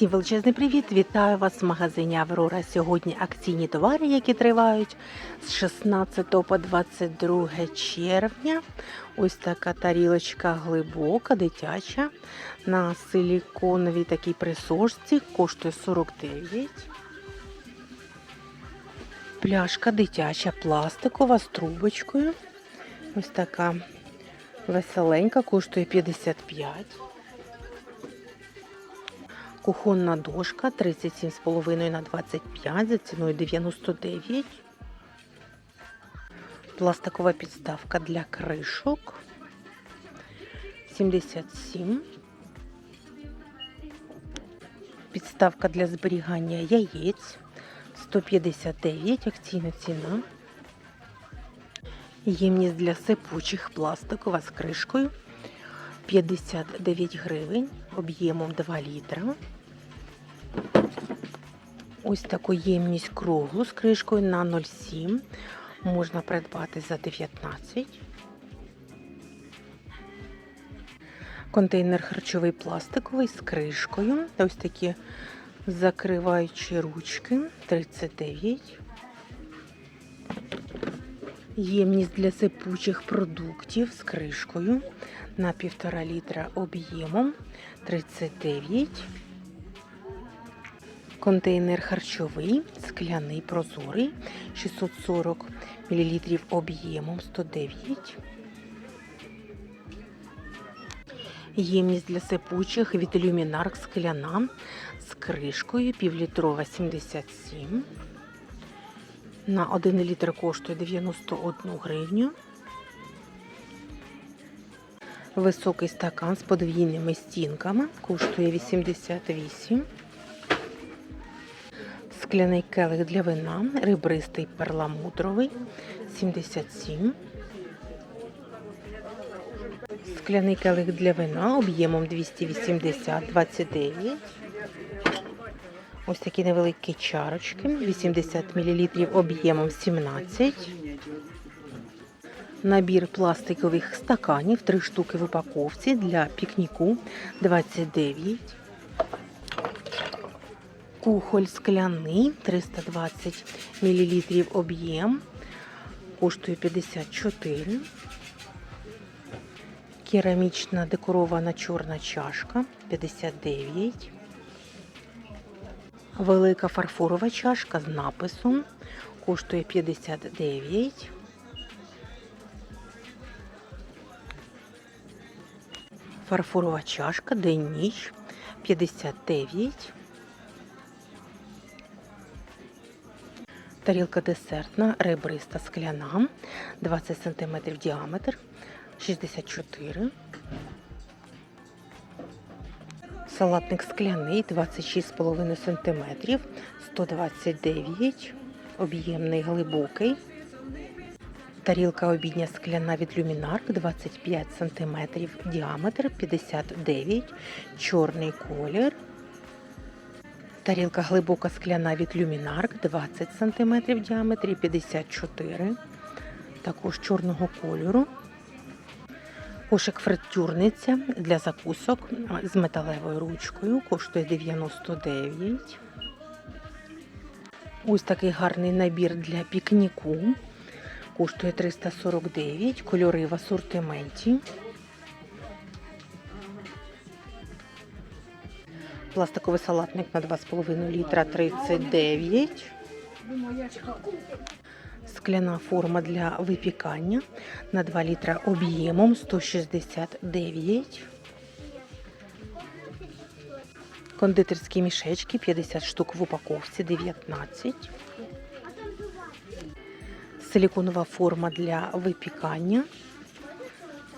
Всім величезний привіт! Вітаю вас в магазині Аврора. Сьогодні акційні товари, які тривають з 16 по 22 червня. Ось така тарілочка глибока, дитяча. На силіконовій такій присожці коштує 49. Пляшка дитяча, пластикова з трубочкою. Ось така веселенька, коштує 55. Кухонна дошка 37,5 на 25 за ціною 99. Пластикова підставка для кришок 77. Підставка для зберігання яєць 159, акційна ціна. Ємність для сипучих пластикова з кришкою 59 гривень, об'ємом 2 літра. Ось таку ємність круглу з кришкою на 0,7 можна придбати за 19. Контейнер харчовий пластиковий з кришкою. Ось такі закриваючі ручки 39. Ємність для сипучих продуктів з кришкою на 1,5 літра об'ємом 39. Контейнер харчовий, скляний прозорий 640 мл об'ємом 109. Ємність для сипучих від люмінарк скляна з кришкою півлітрова 77. На 1 літр коштує 91 гривню. Високий стакан з подвійними стінками коштує 88. Скляний келих для вина, ребристий перламутровий 77. Скляний келих для вина об'ємом 280 29. Ось такі невеликі чарочки, 80 мл об'ємом 17. Набір пластикових стаканів, 3 штуки в упаковці для пікніку 29. Кухоль скляний 320 мл об'єм, коштує 54. Керамічна декорована чорна чашка 59. Велика фарфорова чашка з написом коштує 59. Фарфорова чашка день-ніч 59. Тарілка десертна, ребриста скляна, 20 см діаметр, 64. Салатник скляний 26,5 см, 129, об'ємний глибокий. Тарілка обідня скляна від люмінарк 25 см, діаметр 59, чорний колір. Тарілка глибока скляна від люмінарк 20 см в діаметрі 54, також чорного кольору. Кошик фритюрниця для закусок з металевою ручкою коштує 99. Ось такий гарний набір для пікніку. Коштує 349, кольори в асортименті. Пластиковий салатник на 2,5 літра 39. Скляна форма для випікання на 2 літра об'ємом 169. Кондитерські мішечки 50 штук в упаковці 19. Силіконова форма для випікання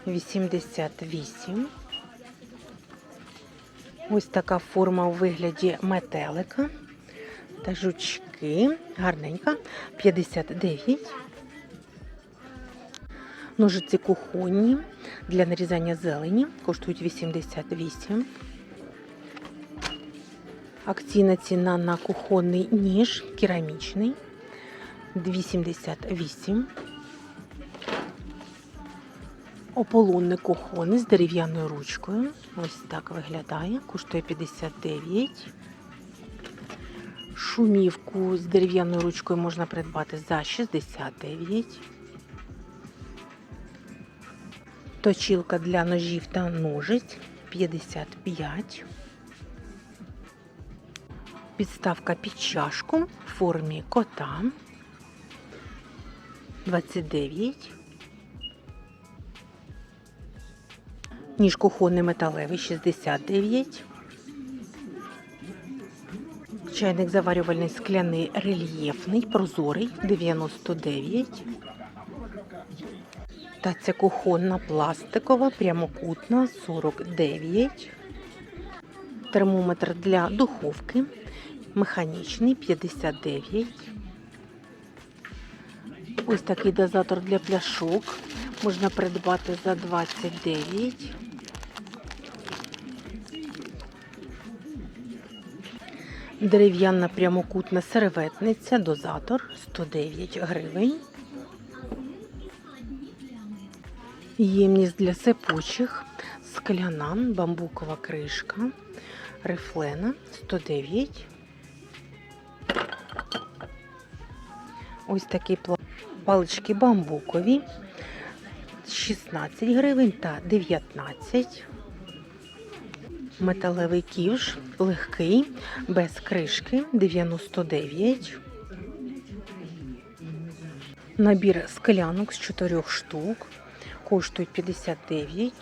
88. Ось така форма у вигляді метелика та жучки. Гарненька. 59. Ножиці кухонні для нарізання зелені коштують 88. Акційна ціна на кухонний ніж керамічний 2,78. Ополонник кухонний з дерев'яною ручкою. Ось так виглядає. Коштує 59. Шумівку з дерев'яною ручкою можна придбати за 69. Точілка для ножів та ножиць 55. Підставка під чашку в формі кота 29. Ніж кухонний металевий 69. Чайник заварювальний скляний рельєфний, прозорий 99. Таця кухонна пластикова, прямокутна 49. Термометр для духовки. Механічний 59. Ось такий дозатор для пляшок. Можна придбати за 29. Дерев'яна прямокутна серветниця, дозатор 109 гривень. Ємність для сипучих, скляна, бамбукова кришка, рифлена 109. Ось такі палички бамбукові 16 гривень та 19. Металевий ківш легкий, без кришки 99. Набір склянок з 4 штук коштують 59.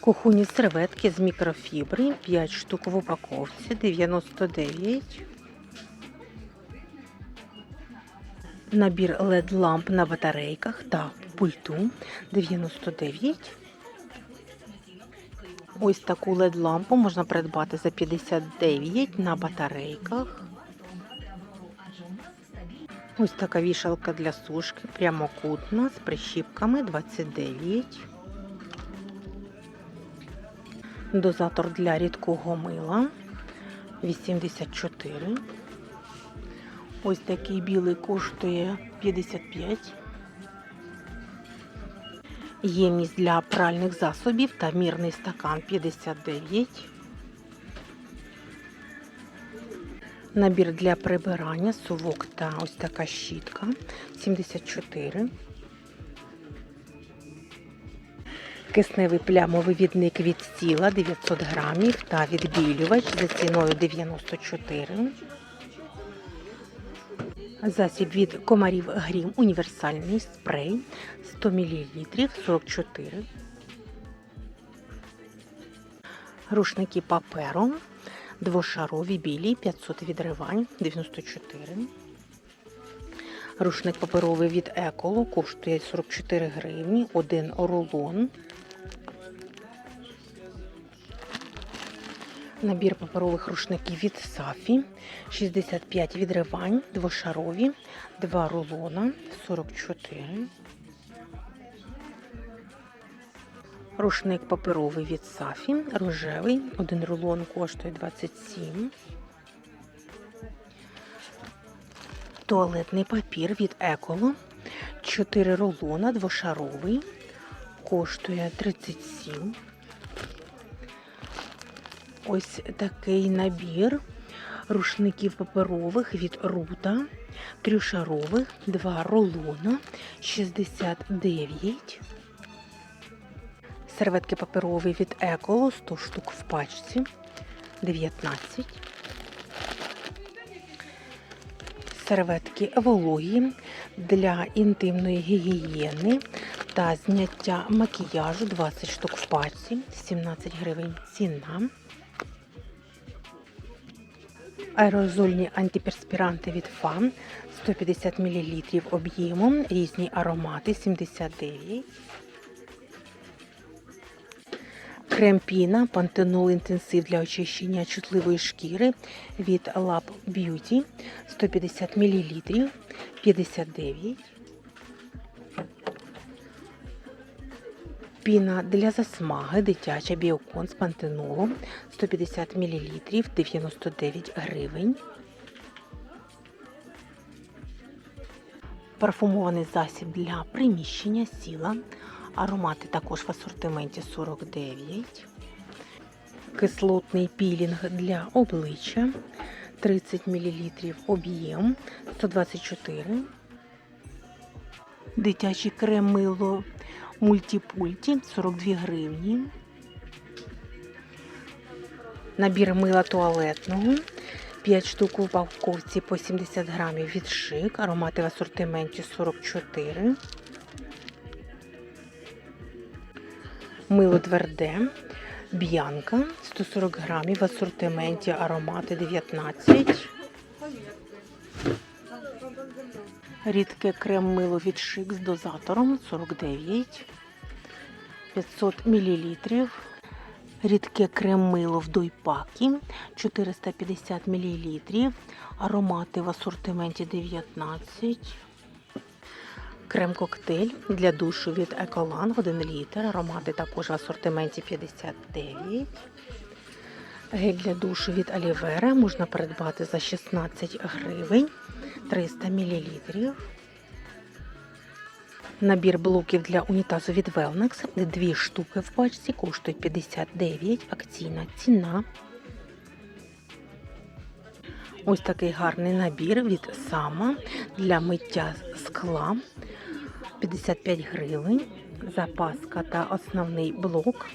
Кухонні серветки з мікрофібри 5 штук в упаковці 99. Набір LED ламп на батарейках та пульту 99. Ось таку LED лампу можна придбати за 59 на батарейках. Ось така вішалка для сушки, прямокутна, з прищіпками 29. Дозатор для рідкого мила 84. Ось такий білий коштує 55. Ємність для пральних засобів та мірний стакан 59. Набір для прибирання, совок та ось така щітка 74. Кисневий плямовий відник від стіла 900 грамів та відбілювач за ціною 94. Засіб від комарів грім універсальний спрей 100 мл 44. Рушники паперу двошарові білі 500 відривань 94. Рушник паперовий від Еколо коштує 44 гривні, один рулон. Набір паперових рушників від Сафі 65 відривань, двошарові, 2 рулона 44. Рушник паперовий від Сафі, рожевий, один рулон коштує 27. Туалетний папір від Еколо, 4 рулона, двошаровий, коштує 37. Ось такий набір рушників паперових від Рута, трьошарових, 2 рулона, 69. Серветки паперові від Еколо 100 штук в пачці 19. Серветки вологі для інтимної гігієни та зняття макіяжу 20 штук в пачці 17 гривень ціна. Аерозольні антиперспіранти від ФАН. 150 мл об'ємом, різні аромати. 79. Крем Піна, пантенол інтенсив для очищення чутливої шкіри від Lab Beauty. 150 мл 59. Піна для засмаги дитяча біокон з пантенолом 150 мл 99 гривень. Парфумований засіб для приміщення сіла. Аромати також в асортименті 49. кислотний пілінг для обличчя 30 мл об'єм 124. Дитячий крем мило мультипульті 42 гривні. Набір мила туалетного 5 штук в упаковці по 70 грамів від шик. Аромати в асортименті 44. Мило тверде. Б'янка 140 грамів в асортименті аромати 19. Рідке крем мило від шик з дозатором 49. 500 мл. Рідке крем мило в дойпакі 450 мл. Аромати в асортименті 19. Крем-коктейль для душу від Еколан 1 літр. Аромати також в асортименті 59. Гель для душу від Алівера можна придбати за 16 гривень 300 мл. Набір блоків для унітазу від Велнекс. Дві штуки в пачці коштує 59. Акційна ціна. Ось такий гарний набір від Сама для миття скла 55 гривень. Запаска та основний блок.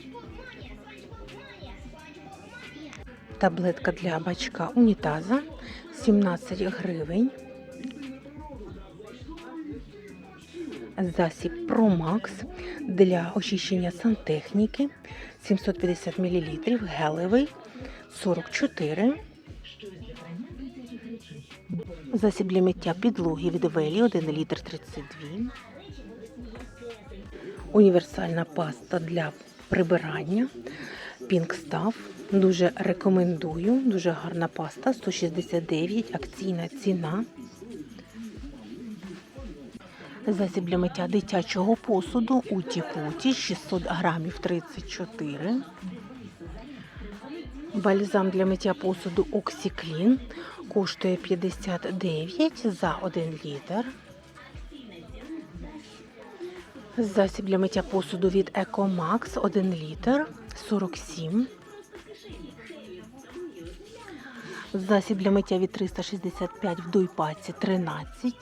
Таблетка для бачка унітаза 17 гривень. Засіб Промакс для очищення сантехніки 750 мл, гелевий 44. Засіб для миття підлоги від Велі 1 літр 32. Універсальна паста для прибирання Pink Stuff. Дуже рекомендую. Дуже гарна паста. 169, акційна ціна. Засіб для миття дитячого посуду Уті Путі 600 грамів 34. Бальзам для миття посуду Оксіклін коштує 59 за 1 літр. Засіб для миття посуду від Екомакс 1 літр 47. Засіб для миття від 365 в дуйпаці 13.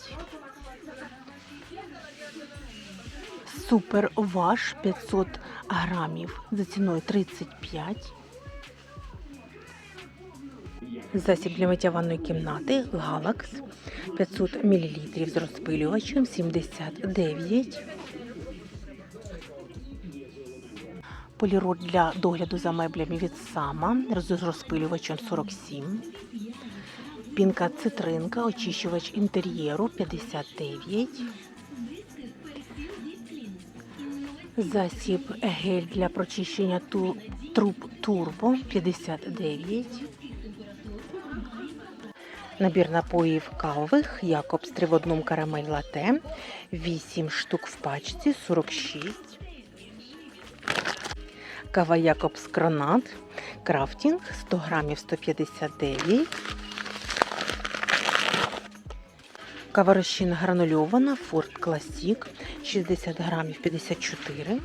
Супер ваш 500 грамів за ціною 35. Засіб для миття ванної кімнати Галакс 500 мл з розпилювачем 79. Поліроль для догляду за меблями від Сама з розпилювачем 47. Пінка цитринка, очищувач інтер'єру 59. Засіб гель для прочищення труб турбо 59. Набір напоїв кавових Якобс 3 в одному карамель лате 8 штук в пачці 46. Кава Якобс Кронат Крафтінг 100 грамів 159. Кава розчинна гранульована Форт Класік 60 грамів 54.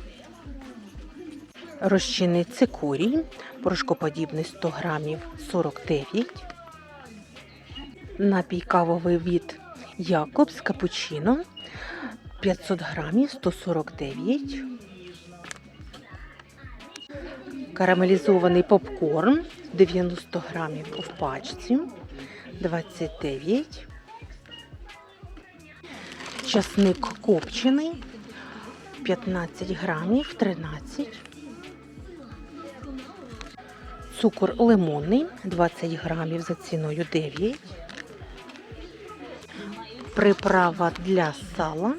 Розчинний цикорій порошкоподібний 100 грамів 49. Напій кавовий від Якобс Капучино 500 грамів 149. Карамелізований попкорн 90 грамів в пачці 29. Часник копчений 15 грамів 13. Цукор лимонний 20 грамів за ціною 9. Приправа для сала.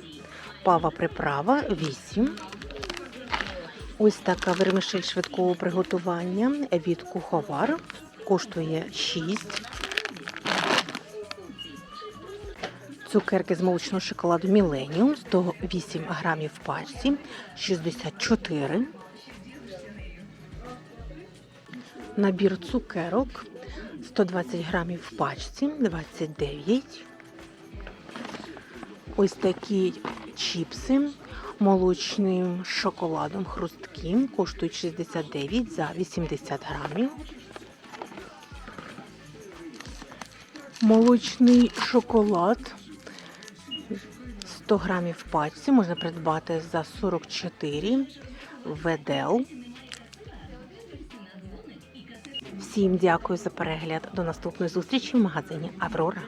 Пава приправа 8. Ось така вермишель швидкого приготування від куховар. Коштує 6. Цукерки з молочного шоколаду Millennium 108 грамів в пачці 64. Набір цукерок 120 грамів в пачці 29. Ось такі чіпси молочним шоколадом хрустким. Коштують 69 за 80 грамів. Молочний шоколад 100 грамів в пачці можна придбати за 44 ведел. Всім дякую за перегляд. До наступної зустрічі в магазині Аврора.